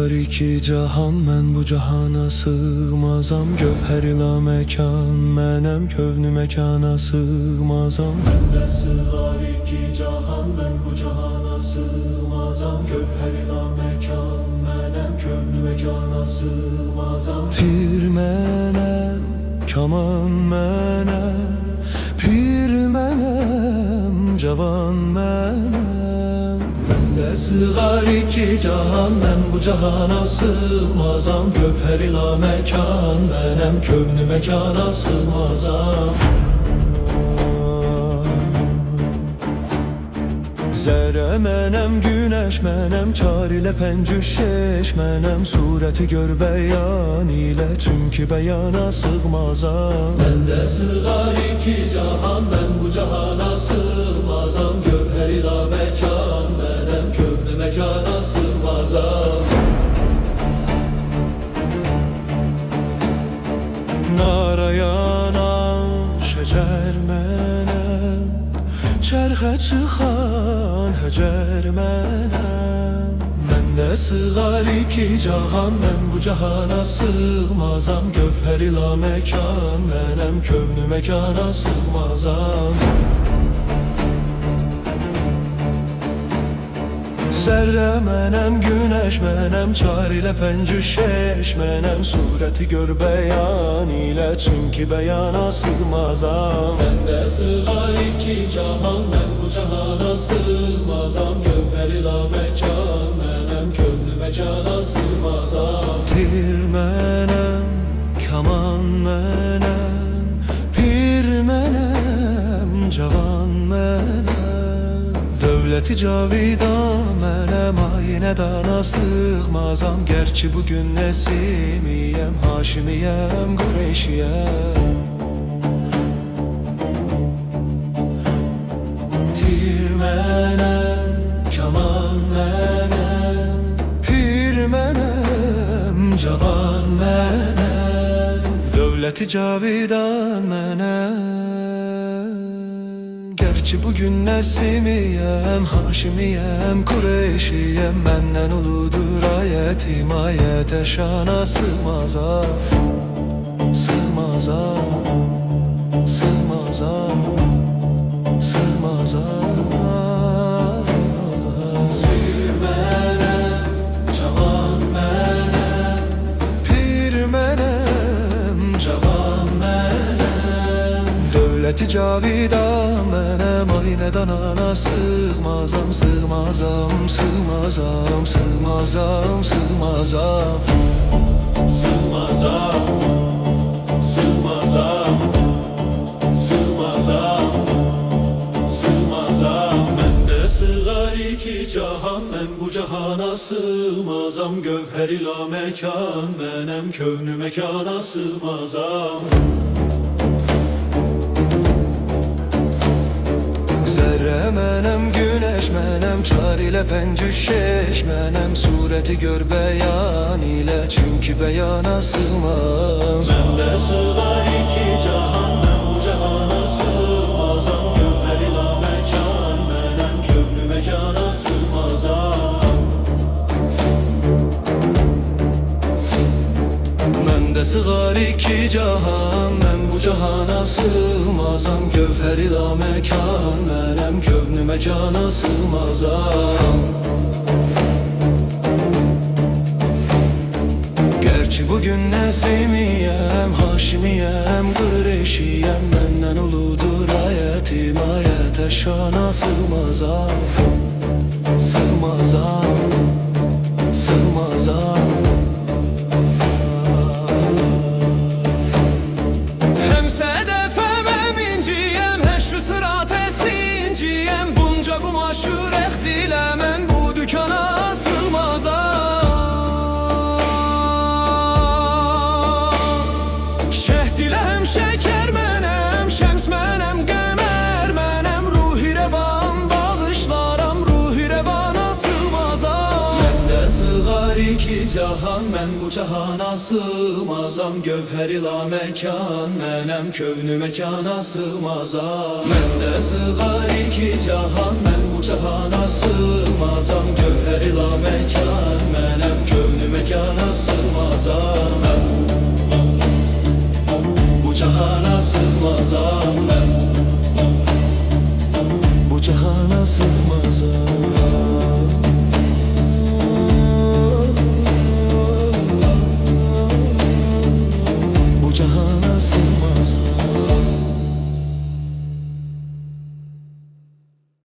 sığar iki cahan Mən bu cahana sığmazam. Gövhər ila məkan Mənəm kövnü məkana sığmazam. Məndə sığar iki cahan Mən bu cahana sığmazam. Gövhər ila məkan Mənəm kövnü məkana sığmazam. Tir mənəm Kaman mənəm Pir mənəm Cavan Məndə sığar iki cahan Mən bu cahana sığmazam. Gövhər ila məkan Mənəm kövnü məkana sığmazam. Zərə mənəm, günəş mənəm Çar ilə pəncüşeş mənəm Surəti gör bəyan ilə Çünki bəyana sığmazam. Məndə sığar iki cahan Mən bu cahana sığmazam. Gövhər ilə məkan Mənəm kövnü məkana sığmazam Narayanan şəcər mənəm Çərxə çıxan həcər mənəm Məndə sığar iki cahan Mən bu cahana sığmazam. Gövhər ila məkan Mənəm kövnü məkana sığmazam Zərrə mənəm, günəş mənəm Çar ilə pəncüşeş mənəm Surəti gör bəyan ilə Çünki bəyana sığmazam Məndə sığar iki cahan Mən bu cahana sığmazam Gövhər ilə məkan Mənəm kövnü məkana sığmazam Tir mənəm, kaman mənəm Pir mənəm, cavan mənəm Dövləti cavidan mənəm Aynə dana sığmazam. Gerçi bugün Nəsimiyəm Haşimiyəm, Qureyşiyəm Tir mənəm, kaman mənəm Pir mənəm, cavan mənəm Dövləti cavidan mənəm Gerçi bugün Nəsimiyəm, Haşimiyəm, Qureyşiyəm Məndən uludur ayətim, ayətə şana sığmazam Sığmazam, sığmazam, Dövləti cavidan mənəm Aynədan ana sığmazam, sığmazam, sığmazam, sığmazam, sığmazam. Sığmazam, sığmazam, sığmazam, sığmazam. Məndə sığar iki cahan, mən bu cahana sığmazam. Gövhər ila məkan, mənəm kövnü məkana sığmazam Zərrə mənəm, günəş mənəm Çar ilə pəncüşeş mənəm Surəti gör bəyan ilə Çünki bəyana sığmaz. Məndə sığar iki Məndə sığar iki cahan. Mən bu cahana sığmazam. Gövhər ila məkan Mənəm kövnü məkana sığmazam. Gerçi bugün Nəsimiyəm, Haşimiyəm, Qureyşiyəm Məndən uludur ayətim, ayətə şana sığmazam. Sığmazam, sığmazam iki cahan Men bu cahana sığmazam. Gövher ila mekan Menem kövnü mekana sığmazam. Men de sığar iki cahan Men bu cahana sığmazam. Gövher ila mekan Menem kövnü mekana sığmazam